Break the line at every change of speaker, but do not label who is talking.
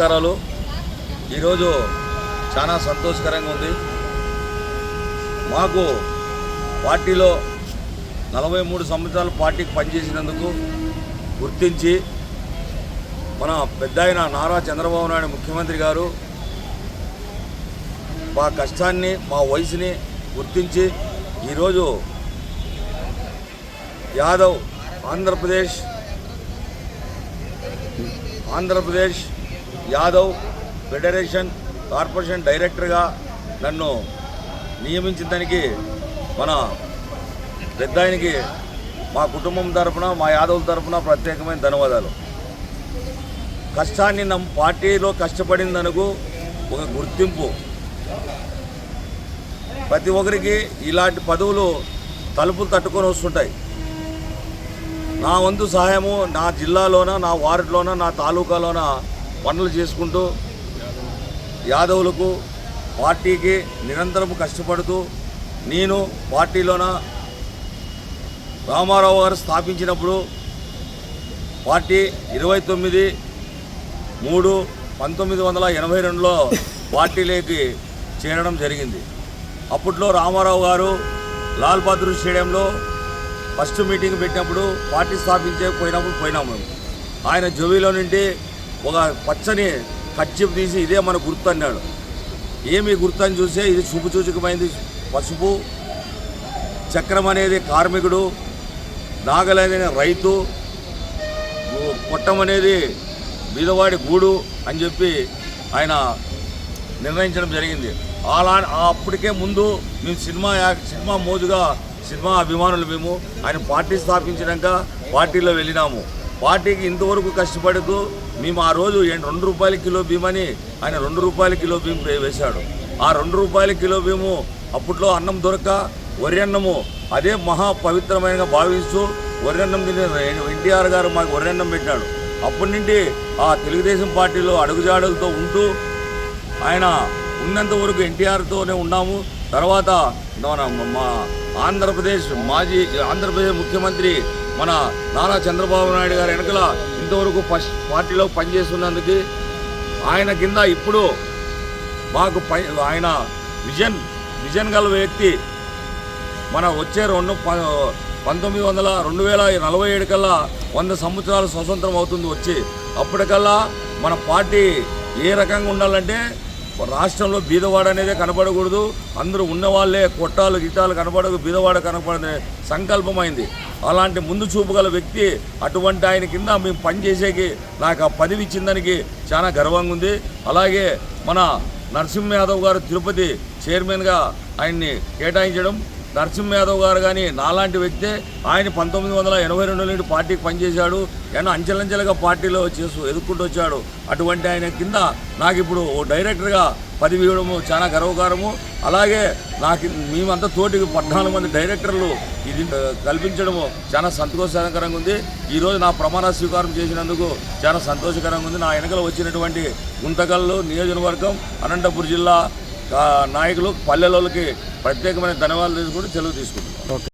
నమస్కారాలు. ఈరోజు చాలా సంతోషకరంగా ఉంది. మాకు పార్టీలో నలభై మూడు సంవత్సరాలు పార్టీకి పనిచేసినందుకు గుర్తించి మన పెద్ద ఆయన నారా చంద్రబాబు నాయుడు ముఖ్యమంత్రి గారు మా కష్టాన్ని మా వయసుని గుర్తించి ఈరోజు యాదవ్ ఆంధ్రప్రదేశ్ ఆంధ్రప్రదేశ్ యాదవ్ ఫెడరేషన్ కార్పొరేషన్ డైరెక్టర్గా నన్ను నియమించిన దానికి మన పెద్ద ఆయనకి మా కుటుంబం తరఫున మా యాదవుల తరఫున ప్రత్యేకమైన ధన్యవాదాలు. కష్టాన్ని నమ్ పార్టీలో కష్టపడిందనకు ఒక గుర్తింపు. ప్రతి ఒక్కరికి ఇలాంటి పదవులు తలుపులు తట్టుకొని వస్తుంటాయి. నా వంతు సహాయము నా జిల్లాలోన నా వార్డులోన నా తాలూకాలోన పనులు చేసుకుంటూ యాదవులకు పార్టీకి నిరంతరం కష్టపడుతూ నేను పార్టీలోన రామారావు గారు స్థాపించినప్పుడు పార్టీ ఇరవై తొమ్మిది మూడు పంతొమ్మిది వందల ఎనభై రెండులో పార్టీలోకి చేరడం జరిగింది. అప్పట్లో రామారావు గారు లాల్ బహదూర్ స్టేడియంలో ఫస్ట్ మీటింగ్ పెట్టినప్పుడు పార్టీ స్థాపించే పోయినప్పుడు పోయినాము మేము. ఆయన జోబీలో నుండి ఒక పచ్చని కచ్చిపు తీసి ఇదే మన గుర్తు అన్నాడు. ఏమి గుర్తు అని చూస్తే ఇది శుభసూచకమైంది పసుపు చక్రం అనేది కార్మికుడు నాగలనేది రైతు పొట్టం అనేది బీదవాడి గూడు అని చెప్పి ఆయన నిర్ణయించడం జరిగింది. అలా అప్పటికే ముందు మేము సినిమా సినిమా మోజుగా సినిమా అభిమానులు మేము ఆయన పార్టీ స్థాపించినాక పార్టీలో వెళ్ళినాము. పార్టీకి ఇంతవరకు కష్టపడుతూ మేము ఆ రోజు రెండు రూపాయల కిలో బీమని ఆయన రెండు రూపాయల కిలో బియ్యం వేశాడు. ఆ రెండు రూపాయల కిలో బీము అప్పట్లో అన్నం దొరక వరి అన్నము అదే మహా పవిత్రమైన భావిస్తూ వరి అన్నం తినే ఎన్టీఆర్ గారు మాకు వరి అన్నం పెట్టాడు. అప్పటి నుండి ఆ తెలుగుదేశం పార్టీలో అడుగుజాడులతో ఉంటూ ఆయన ఉన్నంత వరకు ఎన్టీఆర్తోనే ఉన్నాము. తర్వాత మన మా ఆంధ్రప్రదేశ్ మాజీ ఆంధ్రప్రదేశ్ ముఖ్యమంత్రి మన నారా చంద్రబాబు నాయుడు గారి వెనకల ఇంతవరకు పార్టీలో పనిచేస్తున్నందుకు ఆయన కింద ఇప్పుడు మాకు పై ఆయన విజన్ విజన్ గల వ్యక్తి మన వచ్చే రెండు ప- పంతొమ్మిది వందల రెండు వేల నలభై ఏడు కల్లా వంద సంవత్సరాలు స్వతంత్రం అవుతుంది వచ్చి. అప్పటికల్లా మన పార్టీ ఏ రకంగా ఉండాలంటే రాష్ట్రంలో బీదవాడ అనేదే కనపడకూడదు అందరూ ఉన్నవాళ్ళే కొట్టాలు గిట్టాలు కనబడదు బీదవాడ కనపడనే సంకల్పమైంది. అలాంటి ముందు చూపుగల వ్యక్తి అటువంటి ఆయన కింద మేము పనిచేసేకి నాకు ఆ పదవి ఇచ్చిందానికి చాలా గర్వంగా ఉంది. అలాగే మన నరసింహ యాదవ్ గారు తిరుపతి చైర్మన్గా ఆయన్ని కేటాయించడం నరసింహ యాదవ్ గారు కానీ నాలాంటి వ్యక్తే ఆయన పంతొమ్మిది వందల ఎనభై రెండు నుండి పార్టీకి పనిచేశాడు. ఎన్నో అంచెలంచెలుగా పార్టీలో చేస్తూ ఎదుర్కొంటూ వచ్చాడు. అటువంటి ఆయన కింద నాకు ఇప్పుడు ఓ డైరెక్టర్గా పదవి ఇవ్వడము చాలా గర్వకారము. అలాగే నాకు మేమంతా తోటికి పద్నాలుగు మంది డైరెక్టర్లు ఇది కల్పించడము చాలా సంతోషకరంగా ఉంది. ఈరోజు నా ప్రమాణ స్వీకారం చేసినందుకు చాలా సంతోషకరంగా ఉంది. నా వెనకలు వచ్చినటువంటి గుంతకల్లు నియోజకవర్గం అనంతపురం జిల్లా నాయకులు పల్లెలకి ప్రత్యేకమైన ధన్యవాదాలు తీసుకుంటూ సెలవు తీసుకుంటున్నాం.